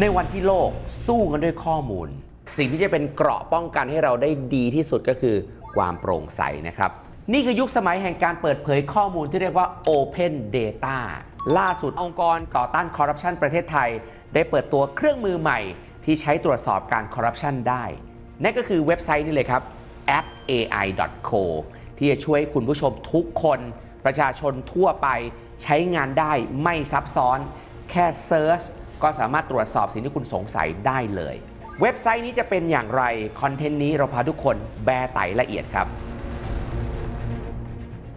ในวันที่โลกสู้กันด้วยข้อมูล สิ่งที่จะเป็นเกราะป้องกันให้เราได้ดีที่สุดก็คือความโปร่งใสนะครับ นี่คือยุคสมัยแห่งการเปิดเผยข้อมูลที่เรียกว่า Open Data ล่าสุดองค์กรต่อต้านคอร์รัปชันประเทศไทย ได้เปิดตัวเครื่องมือใหม่ ที่ใช้ตรวจสอบการคอร์รัปชันได้ นั่นก็คือเว็บไซต์นี่เลยครับ appai.co ที่จะช่วยคุณผู้ชมทุกคน ประชาชนทั่วไปใช้งานได้ไม่ซับซ้อน แค่เซิร์ช ก็สามารถตรวจสอบสิ่งที่คุณสงสัยได้เลย เว็บไซต์นี้จะเป็นอย่างไร คอนเทนต์นี้เราพาทุกคนแบไตละเอียดครับ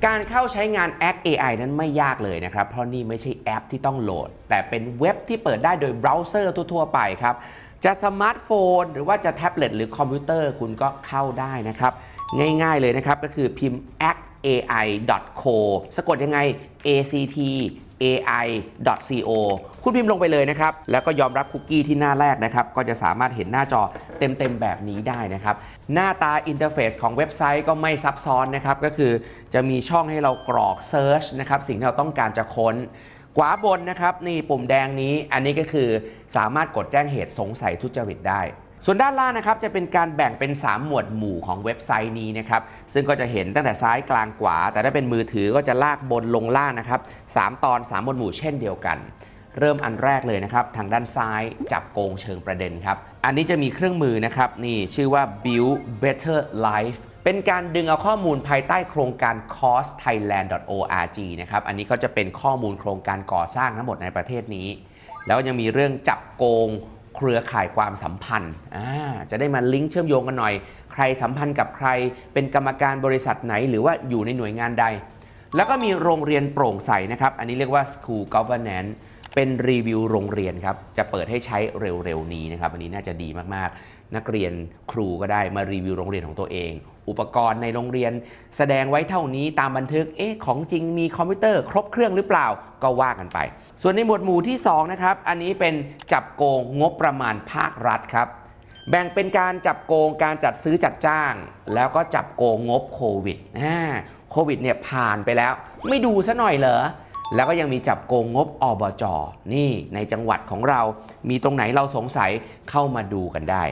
การเข้าใช้งาน Act AI นั้นไม่ยากเลยนะครับ เพราะนี่ไม่ใช่แอปที่ต้องโหลด แต่เป็นเว็บที่เปิดได้โดยเบราว์เซอร์ทั่วๆไปครับจะสมาร์ทโฟน หรือว่าจะแท็บเล็ตหรือคอมพิวเตอร์คุณก็เข้าได้นะครับ ง่ายๆเลยนะครับก็คือพิมพ์ actai.co สะกดยังไง act ai.co คุณพิมพ์ลงไปเลยนะครับ แล้วก็ยอมรับคุกกี้ที่หน้าแรกนะครับ ก็จะสามารถเห็นหน้าจอเต็มๆแบบนี้ได้นะครับ หน้าตาอินเทอร์เฟซของเว็บไซต์ก็ไม่ซับซ้อนนะครับ ก็คือจะมีช่องให้เรากรอก Search นะครับ สิ่งที่เราต้องการจะค้นขวาบนนะครับนี่ปุ่มแดงนี้อันนี้ก็คือสามารถกดแจ้งเหตุสงสัยทุจริตได้ ส่วนด้านล่างนะครับจะเป็นการแบ่งเป็น 3 หมวดหมู่ของเว็บไซต์นี้นะครับซึ่งก็จะเห็นตั้งแต่ซ้ายกลางขวา แต่ถ้าเป็นมือถือก็จะลากบนลงล่างนะครับ 3 ตอน 3 หมวดหมู่เช่นเดียวกัน เริ่มอันแรกเลยนะครับ ทางด้านซ้ายจับโกงเชิงประเด็นครับ อันนี้จะมีเครื่องมือนะครับนี่ชื่อว่า build better life เป็นการดึงเอาข้อมูลภายใต้โครงการ costthailand.org นะครับ อันนี้ก็จะเป็นข้อมูลโครงการก่อสร้างทั้งหมดในประเทศนี้ แล้วยังมีเรื่องจับโกงเครือข่ายความสัมพันธ์ จะได้มาลิงก์เชื่อมโยงกันหน่อย ใครสัมพันธ์กับใคร เป็นกรรมการบริษัทไหน หรือว่าอยู่ในหน่วยงานใด แล้วก็มีโรงเรียนโปร่งใสนะครับ อันนี้เรียกว่า school governance เป็นรีวิวโรงเรียนครับ จะเปิดให้ใช้เร็วๆนี้นะครับอันนี้น่าจะดีมากๆ นักเรียนครูก็ได้มารีวิวโรงเรียนของตัวเอง อุปกรณ์ในโรงเรียน แสดงไว้เท่านี้ตามบันทึก เอ๊ะ ของจริงมีคอมพิวเตอร์ครบเครื่องหรือเปล่า ก็ว่ากันไป ส่วนในหมวดหมู่ที่ 2 นะครับ อันนี้เป็นจับโกงงบประมาณภาครัฐครับ แบ่งเป็นการจับโกงการจัดซื้อจัดจ้าง แล้วก็จับโกงงบโควิดอ่าโควิดเนี่ยผ่านไปแล้ว ไม่ดูซะหน่อยเหรอ แล้วก็ยังมีจับโกงงบอบจนี่ในจังหวัดของเรา มีตรงไหนเราสงสัยเข้ามาดูกันได้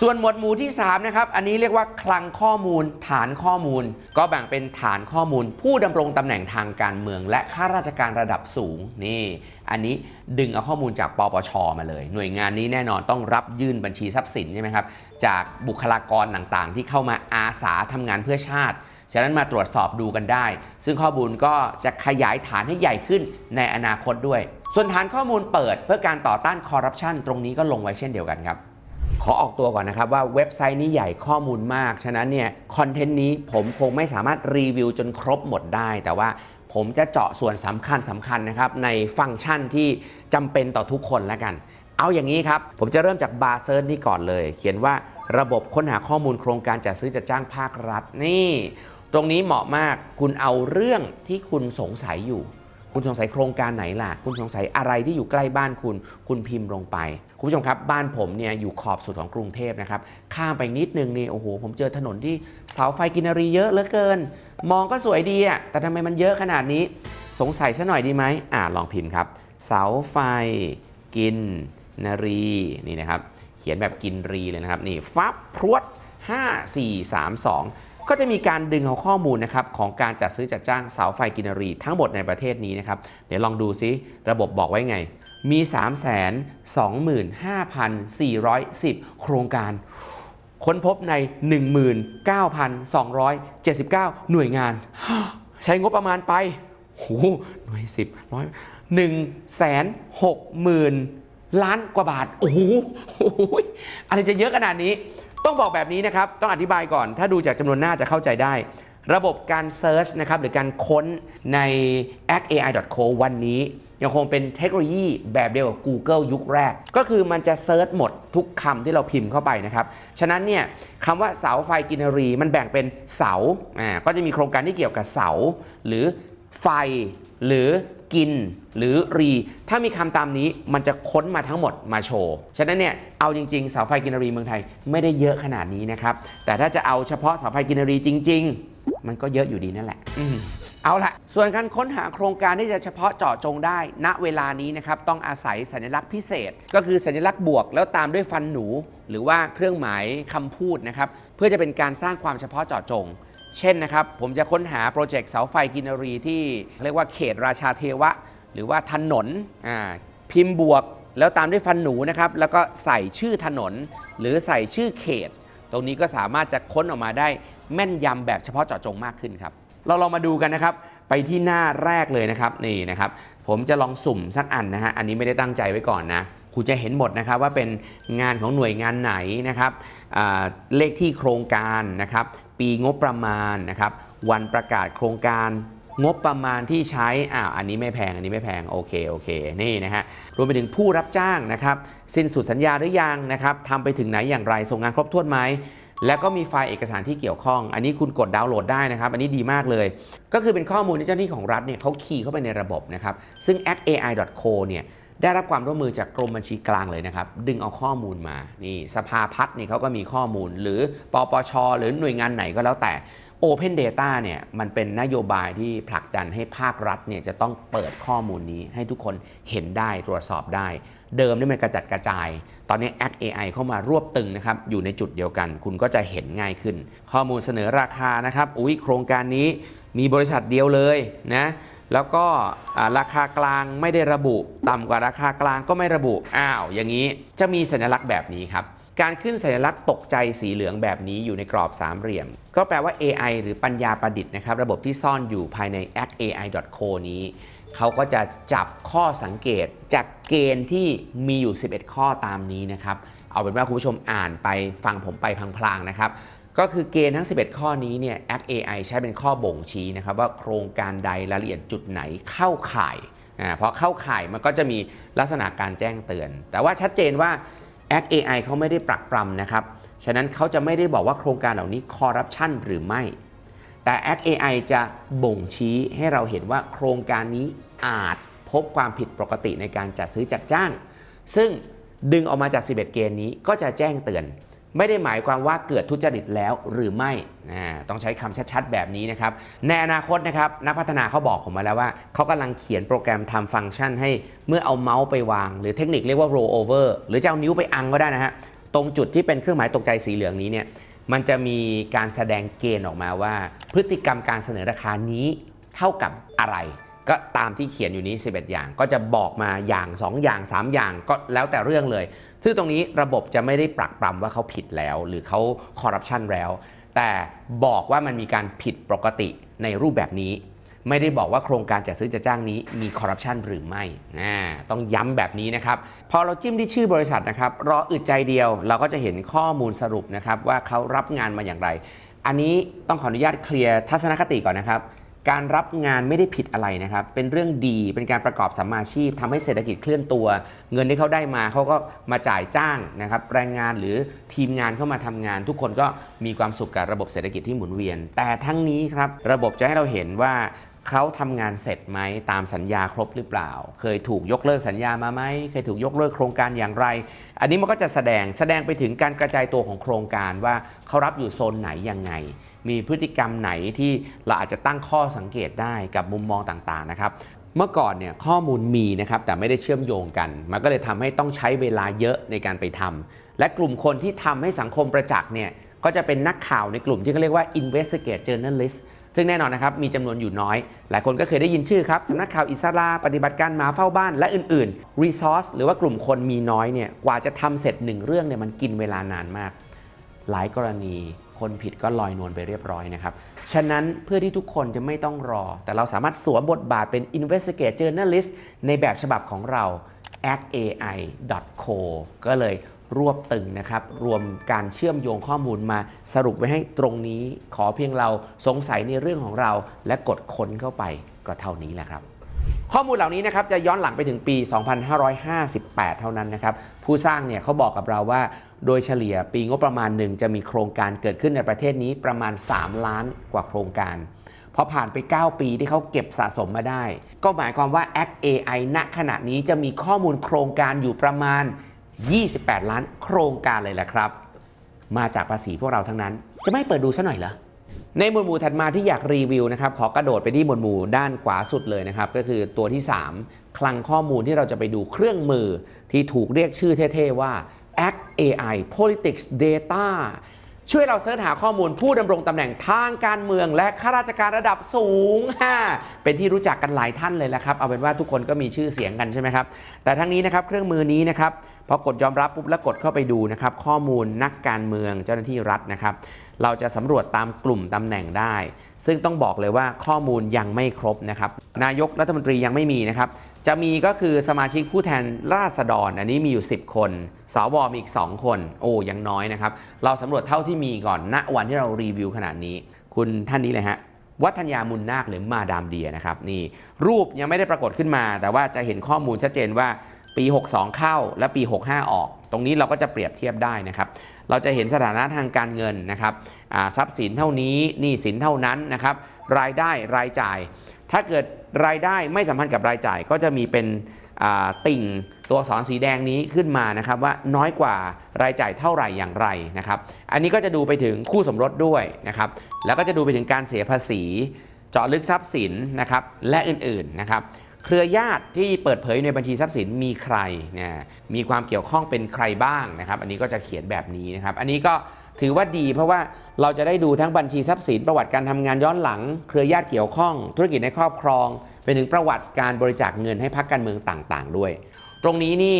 ส่วนหมวดหมู่ที่3นะครับ อันนี้เรียกว่าคลังข้อมูล ฐานข้อมูล ก็แบ่งเป็นฐานข้อมูล ผู้ดำรงตำแหน่งทางการเมือง และข้าราชการระดับสูงนี่ อันนี้ดึงเอาข้อมูลจากปปชมาเลย หน่วยงานนี้แน่นอนต้องรับยื่นบัญชีทรัพย์สินใช่ไหมครับจากบุคลากรต่างๆ ที่เข้ามาอาสาทำงานเพื่อชาติ ฉะนั้นมาตรวจสอบดูกันได้ ซึ่งข้อมูลก็จะขยายฐานให้ใหญ่ขึ้นในอนาคตด้วย ส่วนฐานข้อมูลเปิดเพื่อการต่อต้านคอร์รัปชันตรงนี้ก็ลงไว้เช่นเดียวกันครับขอออกตัวก่อนนะครับว่าเว็บไซต์นี้ใหญ่ข้อมูลมาก ฉะนั้นเนี่ยคอนเทนต์นี้ผมคงไม่สามารถรีวิวจนครบหมดได้ แต่ว่าผมจะเจาะส่วนสำคัญสำคัญนะครับในฟังก์ชันที่จำเป็นต่อทุกคนแล้วกัน เอาอย่างนี้ครับ ผมจะเริ่มจากบาร์เซิร์นี่ก่อนเลย เขียนว่าระบบค้นหาข้อมูลโครงการจัดซื้อจัดจ้างภาครัฐนี่ ตรงนี้เหมาะมากคุณเอาเรื่องที่คุณสงสัยอยู่ คุณสงสัยโครงการไหนล่ะ คุณสงสัยอะไรที่อยู่ใกล้บ้านคุณ คุณพิมพ์ลงไป คุณผู้ชมครับ บ้านผมเนี่ยอยู่ขอบสุดของกรุงเทพนะครับ ข้ามไปนิดนึงนี่โอ้โห ผมเจอถนนที่เสาไฟกินรีเยอะเหลือเกิน มองก็สวยดีอะแต่ทำไมมันเยอะขนาดนี้ สงสัยซะหน่อยดีไหมอ่าลองพิมพ์ครับ เสาไฟกิน นรีนี่นะครับ เขียนแบบกินรีเลยนะครับนี่ฟับพรวด 5 4 3 2 ก็จะมีการดึงเอาข้อมูลนะครับของการจัดซื้อจัดจ้างเสาไฟกินรี ทั้งหมดในประเทศนี้นะครับ เดี๋ยวลองดูซิระบบบอกไว้ไง มี 3 2 5 4 1 0 โครงการค้นพบใน 19,279 หน่วยงาน ใช้งบประมาณไปโหหน่วยสิบร้อยหนึ่งแสนหกหมื่น ล้านกว่าบาทโอ้โหโอ้โหอะไรจะเยอะขนาดนี้ ต้องบอกแบบนี้นะครับ ต้องอธิบายก่อน ถ้าดูจากจำนวนหน้าจะเข้าใจได้ ระบบการเซิร์ชนะครับหรือการค้นใน actai.co วันนี้ ยังคงเป็นเทคโนโลยีแบบเดียวกับ Google ยุคแรก ก็คือมันจะเซิร์ชหมดทุกคำที่เราพิมพ์เข้าไปนะครับ ฉะนั้นเนี่ยคำว่าเสาไฟกินรี มันแบ่งเป็นเสาอ่าก็จะมีโครงการที่เกี่ยวกับเสา หรือไฟหรือ กินหรือรี ถ้ามีคำตามนี้มันจะค้นมาทั้งหมดมาโชว์ ฉะนั้นเนี่ยเอาจริงๆเสาไฟกินรีเมืองไทยไม่ได้เยอะขนาดนี้นะครับ แต่ถ้าจะเอาเฉพาะเสาไฟกินรีจริง ๆ มันก็เยอะอยู่ดีนั่นแหละอืมเอาละส่วนการค้นหาโครงการที่จะเฉพาะเจาะจงได้ ณเวลานี้นะครับต้องอาศัยสัญลักษณ์พิเศษ ก็คือสัญลักษณ์บวกแล้วตามด้วยฟันหนู หรือว่าเครื่องหมายคำพูดนะครับเพื่อจะเป็นการสร้างความเฉพาะเจาะจง เช่นนะครับ ผมจะค้นหาโปรเจกต์เสาไฟกินรีที่เรียกว่าเขตราชาเทวะ หรือว่าถนนอ่าพิมพ์บวก แล้วตามด้วยฟันหนูนะครับ แล้วก็ใส่ชื่อถนน หรือใส่ชื่อเขต ตรงนี้ก็สามารถจะค้นออกมาได้แม่นยำแบบเฉพาะเจาะจงมากขึ้นครับ เราลองมาดูกันนะครับ ไปที่หน้าแรกเลยนะครับนี่นะครับ ผมจะลองสุ่มสักอันนะฮะอันนี้ไม่ได้ตั้งใจไว้ก่อนนะคุณจะเห็นหมดนะครับว่าเป็นงานของหน่วยงานไหนนะครับเลขที่โครงการนะครับ ปีงบประมาณนะครับ วันประกาศโครงการงบประมาณที่ใช้อ้าวอันนี้ไม่แพง อันนี้ไม่แพง โอเค โอเค นี่นะฮะ รวมไปถึงผู้รับจ้างนะครับ สิ้นสุดสัญญาหรือยังนะครับทำไปถึงไหนอย่างไร ส่งงานครบถ้วนไหม แล้วก็มีไฟล์เอกสารที่เกี่ยวข้อง อันนี้คุณกดดาวน์โหลดได้นะครับ อันนี้ดีมากเลย ก็คือเป็นข้อมูลที่เจ้าหน้าที่ของรัฐเนี่ยเขาคีย์เข้าไปในระบบนะครับ ซึ่ง actai.co เนี่ย ได้รับความร่วมมือจากกรมบัญชีกลางเลยนะครับ ดึงเอาข้อมูลมานี่สภาพัฒน์นี่เขาก็มีข้อมูล หรือปปช หรือหน่วยงานไหนก็แล้วแต่ Open Data เนี่ยมันเป็นนโยบายที่ผลักดันให้ภาครัฐเนี่ยจะต้องเปิดข้อมูลนี้ให้ทุกคนเห็นได้ตรวจสอบได้ เดิมนี่มันกระจัดกระจาย ตอนนี้ Act AI เข้ามารวบตึงนะครับอยู่ในจุดเดียวกัน คุณก็จะเห็นง่ายขึ้น ข้อมูลเสนอราคานะครับ อุ้ยโครงการนี้มีบริษัทเดียวเลยนะ แล้วก็ราคากลางไม่ได้ระบุ ต่ำกว่าราคากลางก็ไม่ระบุอ้าวอย่างนี้จะมีสัญลักษณ์แบบนี้ครับการขึ้นสัญลักษณ์ตกใจสีเหลืองแบบนี้อยู่ในกรอบสามเหลี่ยม ก็แปลว่า AI หรือปัญญาประดิษฐ์นะครับระบบที่ซ่อนอยู่ภายใน actai.co นี้ เขาก็จะจับข้อสังเกตจากเกณฑ์ที่มีอยู่ 11 ข้อตามนี้นะครับ เอาเป็นว่าคุณผู้ชมอ่านไปฟังผมไปพลางๆนะครับ ก็คือเกณฑ์ทั้ง 11 ข้อนี้เนี่ย Act AI ใช้เป็นข้อบ่งชี้นะครับว่าโครงการใดรายละเอียดจุดไหนเข้าข่ายอ่าเพราะเข้าข่ายมันก็จะมีลักษณะการแจ้งเตือน แต่ว่าชัดเจนว่า Act AI เขาไม่ได้ปรักปรำนะครับ ฉะนั้นเขาจะไม่ได้บอกว่าโครงการเหล่านี้คอร์รัปชันหรือไม่ แต่ Act AI จะบ่งชี้ให้เราเห็นว่าโครงการนี้อาจพบความผิดปกติในการจัดซื้อจัดจ้าง ซึ่งดึงออกมาจาก 11 เกณฑ์นี้ก็จะแจ้งเตือน ไม่ได้หมายความว่าเกิดทุจริตแล้วหรือไม่ ต้องใช้คำชัดๆ แบบนี้นะครับ ในอนาคตนะครับนักพัฒนาเขาบอกผมมาแล้วว่า เขากำลังเขียนโปรแกรมทำฟังก์ชันให้เมื่อเอาเมาส์ไปวาง หรือเทคนิคเรียกว่า roll over หรือจะเอานิ้วไปอังก็ได้นะฮะ ตรงจุดที่เป็นเครื่องหมายตกใจสีเหลืองนี้เนี่ยมันจะมีการแสดงเกณฑ์ออกมาว่า พฤติกรรมการเสนอราคานี้เท่ากับอะไร ก็ตามที่เขียนอยู่นี้ 11 อย่างก็จะบอกมาอย่าง 2 อย่าง 3 อย่างก็แล้วแต่เรื่องเลย ซึ่งตรงนี้ระบบจะไม่ได้ปรักปรำว่าเขาผิดแล้ว หรือเขาคอร์รัปชันแล้ว แต่บอกว่ามันมีการผิดปกติในรูปแบบนี้ ไม่ได้บอกว่าโครงการจัดซื้อจัดจ้างนี้มีคอร์รัปชันหรือไม่อ่าต้องย้ำแบบนี้นะครับ พอเราจิ้มที่ชื่อบริษัทนะครับ รออึดใจเดียวเราก็จะเห็นข้อมูลสรุปนะครับว่าเขารับงานมาอย่างไร อันนี้ต้องขออนุญาตเคลียร์ทัศนคติก่อนนะครับ การรับงานไม่ได้ผิดอะไรนะครับ เป็นเรื่องดี เป็นการประกอบสัมมาชีพทำให้เศรษฐกิจเคลื่อนตัว เงินที่เขาได้มาเขาก็มาจ่ายจ้างนะครับ แรงงานหรือทีมงานเข้ามาทำงาน ทุกคนก็มีความสุขกับระบบเศรษฐกิจที่หมุนเวียน แต่ทั้งนี้ครับ ระบบจะให้เราเห็นว่าเขาทำงานเสร็จไหมตามสัญญาครบหรือเปล่า เคยถูกยกเลิกสัญญามาไหมเคยถูกยกเลิกโครงการอย่างไร อันนี้มันก็จะแสดงแสดงไปถึงการกระจายตัวของโครงการว่าเขารับอยู่โซนไหนยังไง มีพฤติกรรมไหนที่เราอาจจะตั้งข้อสังเกตได้กับมุมมองต่างๆนะครับเมื่อก่อนเนี่ยข้อมูลมีนะครับแต่ไม่ได้เชื่อมโยงกัน มันก็เลยทำให้ต้องใช้เวลาเยอะในการไปทำและกลุ่มคนที่ทำให้สังคมประจักษ์เนี่ยก็จะเป็นนักข่าวในกลุ่มที่เขาเรียกว่า investigate journalist ซึ่งแน่นอนนะครับมีจำนวนอยู่น้อย หลายคนก็เคยได้ยินชื่อครับสำนักข่าวอิสราปฏิบัติการหมาเฝ้าบ้านและอื่นๆ resource หรือว่ากลุ่มคนมีน้อยเนี่ยกว่าจะทำเสร็จหนึ่งเรื่องเนี่ยมันกินเวลานานมาก หลายกรณี คนผิดก็ลอยนวลไปเรียบร้อยนะครับ ฉะนั้นเพื่อที่ทุกคนจะไม่ต้องรอ แต่เราสามารถสวมบทบาทเป็น investigate journalist ในแบบฉบับของเรา actai.co ก็เลยรวบตึงนะครับ รวมการเชื่อมโยงข้อมูลมาสรุปไว้ให้ตรงนี้ ขอเพียงเราสงสัยในเรื่องของเรา และกดค้นเข้าไปก็เท่านี้แหละครับ ข้อมูลเหล่านี้นะครับจะย้อนหลังไปถึงปี 2558 เท่านั้นนะครับ ผู้สร้างเนี่ยเขาบอกกับเราว่า โดยเฉลี่ยปีงบประมาณหนึ่งจะมีโครงการเกิดขึ้นในประเทศนี้ประมาณ 3 ล้านกว่าโครงการพอผ่านไป 9 ปีที่เขาเก็บสะสมมาได้ ก็หมายความว่า Act AI ณขณะนี้จะมีข้อมูลโครงการอยู่ประมาณ 28 ล้านโครงการเลยแหละครับ มาจากภาษีพวกเราทั้งนั้น จะไม่เปิดดูซะหน่อยเหรอ ในหมวดหมู่ถัดมาที่อยากรีวิวนะครับ ขอกระโดดไปที่หมวดหมู่ด้านขวาสุดเลยนะครับ ก็คือตัวที่ 3 คลังข้อมูลที่เราจะไปดูเครื่องมือที่ถูกเรียกชื่อเท่ๆว่า Act AI Politics Data ช่วยเราเสิร์ชหาข้อมูลผู้ดำรงตำแหน่งทางการเมือง และข้าราชการระดับสูงฮ่าเป็นที่รู้จักกันหลายท่านเลยแหละครับ เอาเป็นว่าทุกคนก็มีชื่อเสียงกันใช่ไหมครับ แต่ทั้งนี้นะครับเครื่องมือนี้นะครับพอกดยอมรับปุ๊บแล้วกดเข้าไปดูนะครับข้อมูลนักการเมืองเจ้าหน้าที่รัฐนะครับ เราจะสำรวจตามกลุ่มตำแหน่งได้ ซึ่งต้องบอกเลยว่าข้อมูลยังไม่ครบนะครับนายกรัฐมนตรียังไม่มีนะครับ จะมีก็คือสมาชิกผู้แทนราษฎร อันนี้มีอยู่ 10 คน สวมีอีก 2 คน โอ้ยังน้อยนะครับ เราสำรวจเท่าที่มีก่อนณวันที่เรารีวิวขนาดนี้ คุณท่านนี้เลยฮะ วัฒนยามุนนาคหรือมาดามเดียนะครับ นี่รูปยังไม่ได้ปรากฏขึ้นมา แต่ว่าจะเห็นข้อมูลชัดเจนว่าปี 62 เข้าและปี 65 ออก ตรงนี้เราก็จะเปรียบเทียบได้นะครับ เราจะเห็นสถานะทางการเงินนะครับทรัพย์สินเท่านี้หนี้สินเท่านั้นนะครับ รายได้รายจ่าย ถ้าเกิดรายได้ไม่สัมพันธ์กับรายจ่ายก็จะมีเป็นติ่งตัวสอักษรสีแดงนี้ขึ้นมานะครับว่าน้อยกว่ารายจ่ายเท่าไหร่อย่างไรนะครับ อันนี้ก็จะดูไปถึงคู่สมรสด้วยนะครับ แล้วก็จะดูไปถึงการเสียภาษี เจาะลึกทรัพย์สินนะครับและอื่นๆนะครับ เครือญาติที่เปิดเผยในบัญชีทรัพย์สินมีใครเนี่ยมีความเกี่ยวข้องเป็นใครบ้างนะครับ อันนี้ก็จะเขียนแบบนี้นะครับ อันนี้ก็ ถือว่าดีเพราะว่าเราจะได้ดูทั้งบัญชีทรัพย์สินประวัติการทำงานย้อนหลัง เครือญาติเกี่ยวข้อง ธุรกิจในครอบครองไปถึงประวัติการบริจาคเงินให้พรรคการเมืองต่างๆ ด้วย ตรงนี้นี่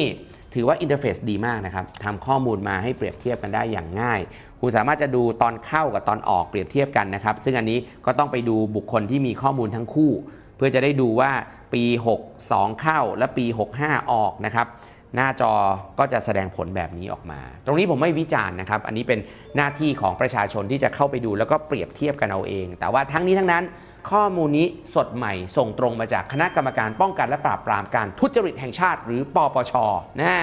ถือว่าอินเทอร์เฟซดีมากนะครับทำข้อมูลมาให้เปรียบเทียบกันได้อย่างง่าย คุณสามารถจะดูตอนเข้ากับตอนออกเปรียบเทียบกันนะครับ ซึ่งอันนี้ก็ต้องไปดูบุคคลที่มีข้อมูลทั้งคู่ เพื่อจะได้ดูว่าปี 62 เข้าและปี 65 ออกนะครับ หน้าจอก็จะแสดงผลแบบนี้ออกมา ตรงนี้ผมไม่วิจารณ์นะครับ อันนี้เป็นหน้าที่ของประชาชนที่จะเข้าไปดูแล้วก็เปรียบเทียบกันเอาเอง แต่ว่าทั้งนี้ทั้งนั้นข้อมูลนี้สดใหม่ส่งตรงมาจากคณะกรรมการป้องกันและปราบปรามการทุจริตแห่งชาติ หรือปปชนะ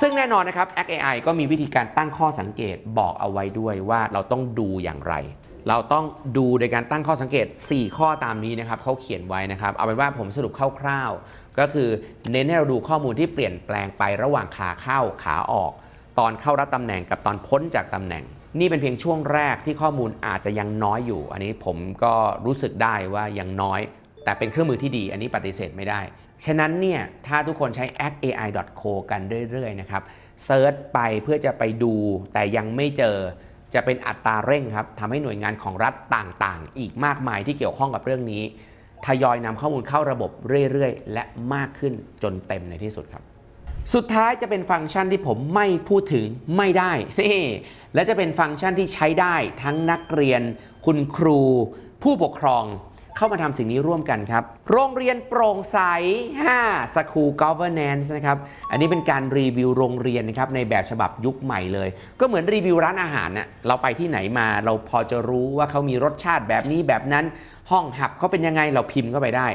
ซึ่งแน่นอนนะครับ Act AI ก็มีวิธีการตั้งข้อสังเกตบอกเอาไว้ด้วยว่าเราต้องดูอย่างไร เราต้องดูโดยการตั้งข้อสังเกต 4 ข้อตามนี้นะครับเขาเขียนไว้นะครับ เอาเป็นว่าผมสรุปคร่าวๆ ก็คือเน้นให้เราดูข้อมูลที่เปลี่ยนแปลงไประหว่างขาเข้าขาออก ตอนเข้ารับตำแหน่งกับตอนพ้นจากตำแหน่ง นี่เป็นเพียงช่วงแรกที่ข้อมูลอาจจะยังน้อยอยู่ อันนี้ผมก็รู้สึกได้ว่ายังน้อย แต่เป็นเครื่องมือที่ดี อันนี้ปฏิเสธไม่ได้ ฉะนั้นเนี่ยถ้าทุกคนใช้ actai.co กันเรื่อยๆนะครับเซิร์ชไปเพื่อจะไปดูแต่ยังไม่เจอ จะเป็นอัตราเร่งครับทำให้หน่วยงานของรัฐต่างๆ อีกมากมายที่เกี่ยวข้องกับเรื่องนี้ ทยอยนำข้อมูลเข้าระบบเรื่อยๆ และมากขึ้นจนเต็มในที่สุดครับ สุดท้ายจะเป็นฟังก์ชันที่ผมไม่พูดถึงไม่ได้นี่และจะเป็นฟังก์ชันที่ใช้ได้ทั้งนักเรียน คุณครู ผู้ปกครอง เข้ามาทำสิ่งนี้ร่วมกันครับ โรงเรียนโปร่งใส 5 School Governance นะครับ อันนี้เป็นการรีวิวโรงเรียนนะครับในแบบฉบับยุคใหม่เลย ก็เหมือนรีวิวร้านอาหารน่ะเราไปที่ไหนมาเราพอจะรู้ว่าเขามีรสชาติแบบนี้แบบนั้น ห้องหับเขาเป็นยังไงเราพิมพ์เข้าไปได้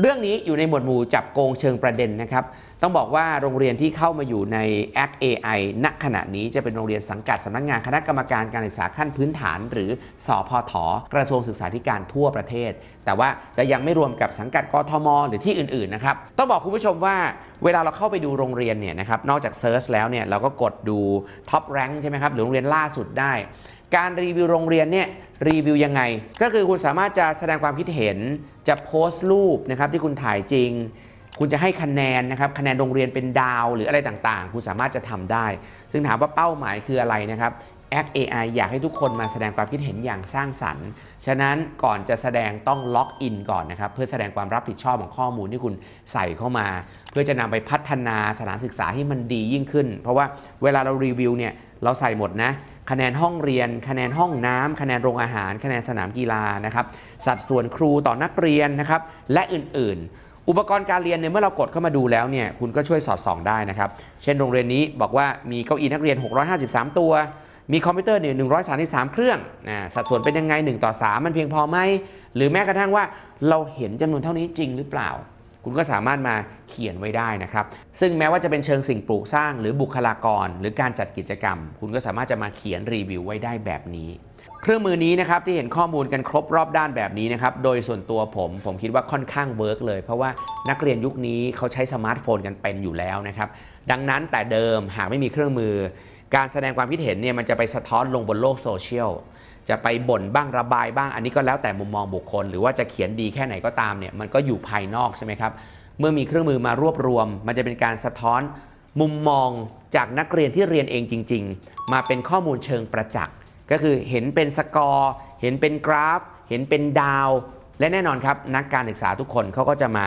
เรื่องนี้อยู่ในหมวดหมู่จับโกงเชิงประเด็นนะครับ ต้องบอกว่าโรงเรียนที่เข้ามาอยู่ใน Act AI ณขณะนี้จะเป็นโรงเรียนสังกัดสำนักงานคณะกรรมการการศึกษาขั้นพื้นฐาน หรือสอพทกระทรวงศึกษาธิการทั่วประเทศ แต่ว่าจะยังไม่รวมกับสังกัดกทม หรือที่อื่นๆนะครับต้องบอกคุณผู้ชมว่าเวลาเราเข้าไปดูโรงเรียนเนี่ยนะครับนอกจากเซิร์ชแล้วเนี่ยเราก็กดดูท็อปแรงใช่ไหมครับหรือโรงเรียนล่าสุดได้การรีวิวโรงเรียนเนี่ยรีวิวยังไง ก็คือคุณสามารถจะแสดงความคิดเห็นจะโพสต์รูปนะครับที่คุณถ่ายจริง คุณจะให้คะแนนนะครับคะแนนโรงเรียนเป็นดาว หรืออะไรต่างๆ คุณสามารถจะทำได้ ซึ่งถามว่าเป้าหมายคืออะไรนะครับ Act AI อยากให้ทุกคนมาแสดงความคิดเห็นอย่างสร้างสรรค์ ฉะนั้นก่อนจะแสดงต้องล็อกอินก่อนนะครับ เพื่อแสดงความรับผิดชอบของข้อมูลที่คุณใส่เข้ามา เพื่อจะนำไปพัฒนาสถานศึกษาให้มันดียิ่งขึ้น เพราะว่าเวลาเรารีวิวเนี่ยเราใส่หมดนะคะแนนห้องเรียน คะแนนห้องน้ำคะแนนโรงอาหาร คะแนนสนามกีฬานะครับ สัดส่วนครูต่อนักเรียนนะครับ และอื่นๆ อุปกรณ์การเรียนเนี่ยเมื่อเรากดเข้ามาดูแล้วเนี่ยคุณก็ช่วยสอดส่องได้นะครับ เช่นโรงเรียนนี้บอกว่ามีเก้าอี้นักเรียน 653 ตัว มีคอมพิวเตอร์เนี่ย133 เครื่องนะสัดส่วนเป็นยังไง 1 ต่อ 3 มันเพียงพอไหม หรือแม้กระทั่งว่าเราเห็นจำนวนเท่านี้จริงหรือเปล่า คุณก็สามารถมาเขียนไว้ได้นะครับ ซึ่งแม้ว่าจะเป็นเชิงสิ่งปลูกสร้าง หรือบุคลากร หรือการจัดกิจกรรม คุณก็สามารถจะมาเขียนรีวิวไว้ได้แบบนี้ เครื่องมือนี้นะครับที่เห็นข้อมูลกันครบรอบด้านแบบนี้นะครับโดยส่วนตัวผมผมคิดว่าค่อนข้างเวิร์กเลย เพราะว่านักเรียนยุคนี้เขาใช้สมาร์ทโฟนกันเป็นอยู่แล้วนะครับดังนั้นแต่เดิมหากไม่มีเครื่องมือ การแสดงความคิดเห็นเนี่ยมันจะไปสะท้อนลงบนโลกโซเชียลจะไปบ่นบ้างระบายบ้างอันนี้ก็แล้วแต่มุมมองบุคคล หรือว่าจะเขียนดีแค่ไหนก็ตามเนี่ยมันก็อยู่ภายนอกใช่ไหมครับเมื่อมีเครื่องมือมารวบรวม มันจะเป็นการสะท้อนมุมมองจากนักเรียนที่เรียนเองจริง ๆ มาเป็นข้อมูลเชิงประจักษ์ ก็คือเห็นเป็นสกอร์ เห็นเป็นกราฟ เห็นเป็นดาว และแน่นอนครับ นักการศึกษาทุกคนเขาก็จะมา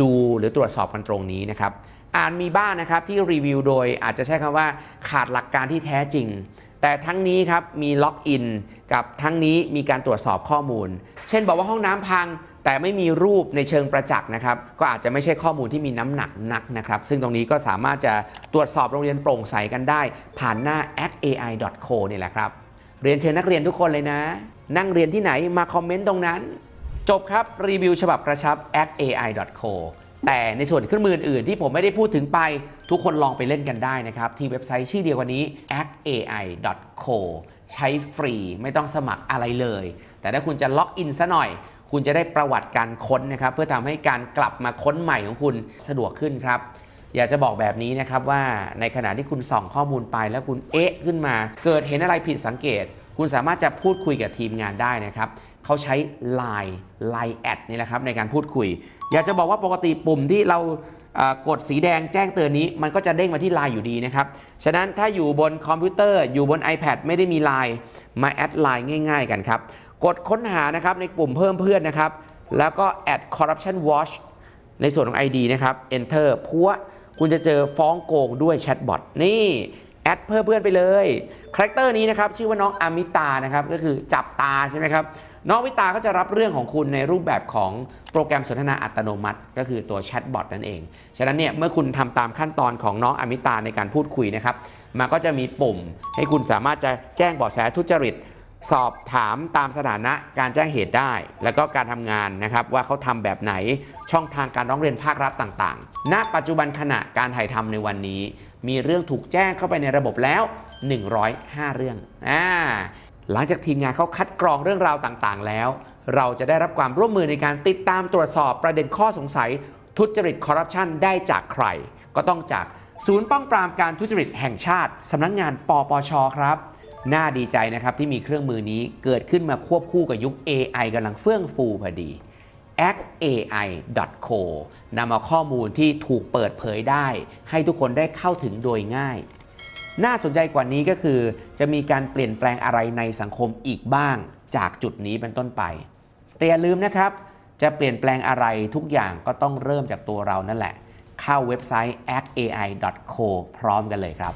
ดูหรือตรวจสอบกันตรงนี้นะครับอ่านมีบ้างนะครับที่รีวิวโดยอาจจะใช้คำว่าขาดหลักการที่แท้จริง แต่ทั้งนี้ครับมีล็อกอินกับทั้งนี้มีการตรวจสอบข้อมูล เช่นบอกว่าห้องน้ำพัง แต่ไม่มีรูปในเชิงประจักษ์นะครับ ก็อาจจะไม่ใช่ข้อมูลที่มีน้ำหนักนักนะครับ ซึ่งตรงนี้ก็สามารถจะตรวจสอบโรงเรียนโปร่งใสกันได้ ผ่านหน้า actai.co นี่แหละครับ เรียนเชิญนักเรียนทุกคนเลยนะ นั่งเรียนที่ไหนมาคอมเมนต์ตรงนั้น จบครับรีวิวฉบับกระชับ actai.co แต่ในส่วนเครื่องมืออื่นที่ผมไม่ได้พูดถึงไป ทุกคนลองไปเล่นกันได้นะครับ ที่เว็บไซต์ชื่อเดียวกันนี้ actai.co ใช้ฟรีไม่ต้องสมัครอะไรเลย แต่ถ้าคุณจะล็อกอินซะหน่อย คุณจะได้ประวัติการค้นนะครับ เพื่อทำให้การกลับมาค้นใหม่ของคุณสะดวกขึ้นครับ อยากจะบอกแบบนี้นะครับว่าในขณะที่คุณส่องข้อมูลไปแล้วคุณเอ๊ะขึ้นมา เกิดเห็นอะไรผิดสังเกต คุณสามารถจะพูดคุยกับทีมงานได้นะครับเขาใช้ Line Line แอดนี่แหละครับในการพูดคุย อยากจะบอกว่าปกติปุ่มที่เรากดสีแดงแจ้งเตือนนี้ มันก็จะเด้งมาที่ Line อยู่ดีนะครับ ฉะนั้นถ้าอยู่บนคอมพิวเตอร์อยู่บน iPad ไม่ได้มี Line มาแอด Line ง่าย ๆ กันครับกดค้นหานะครับในปุ่มเพิ่มเพื่อนนะครับแล้วก็ add corruption watch ในส่วนของ ID นะครับ enter พัว คุณจะเจอฟ้องโกงด้วยแชทบอทนี่แอดเพิ่มเพื่อนไปเลยคาแรคเตอร์นี้นะครับชื่อว่าน้องอามิตานะครับก็คือจับตาใช่ไหมครับน้องวิตาก็จะรับเรื่องของคุณในรูปแบบของโปรแกรมสนทนาอัตโนมัติ ก็คือตัวแชทบอทนั่นเอง ฉะนั้นเนี่ยเมื่อคุณทำตามขั้นตอนของน้องอมิตาในการพูดคุยนะครับมันก็จะมีปุ่ม ให้คุณสามารถจะแจ้งเบาะแสทุจริต สอบถามตามสถานะการแจ้งเหตุได้ แล้วก็การทำงานนะครับว่าเขาทำแบบไหนช่องทางการร้องเรียนภาครัฐต่างๆ ณ ปัจจุบันขณะการถ่ายทำในวันนี้ มีเรื่องถูกแจ้งเข้าไปในระบบแล้ว 105 เรื่องอ่าหลังจากทีมงานเขาคัดกรองเรื่องราวต่างๆ แล้ว เราจะได้รับความร่วมมือในการติดตามตรวจสอบประเด็นข้อสงสัย ทุจริตคอร์รัปชันได้จากใคร ก็ต้องจากศูนย์ป้องปรามการทุจริตแห่งชาติสำนักงงานปปชครับ น่าดีใจนะครับที่มีเครื่องมือนี้เกิดขึ้นมาควบคู่กับยุค AI กำลังเฟื่องฟูพอดี actai.co นำเอาข้อมูลที่ถูกเปิดเผยได้ ให้ทุกคนได้เข้าถึงโดยง่าย น่าสนใจกว่านี้ก็คือ จะมีการเปลี่ยนแปลงอะไรในสังคมอีกบ้าง จากจุดนี้เป็นต้นไป แต่อย่าลืมนะครับ จะเปลี่ยนแปลงอะไรทุกอย่างก็ต้องเริ่มจากตัวเรานั่นแหละ เข้าเว็บไซต์ actai.co พร้อมกันเลยครับ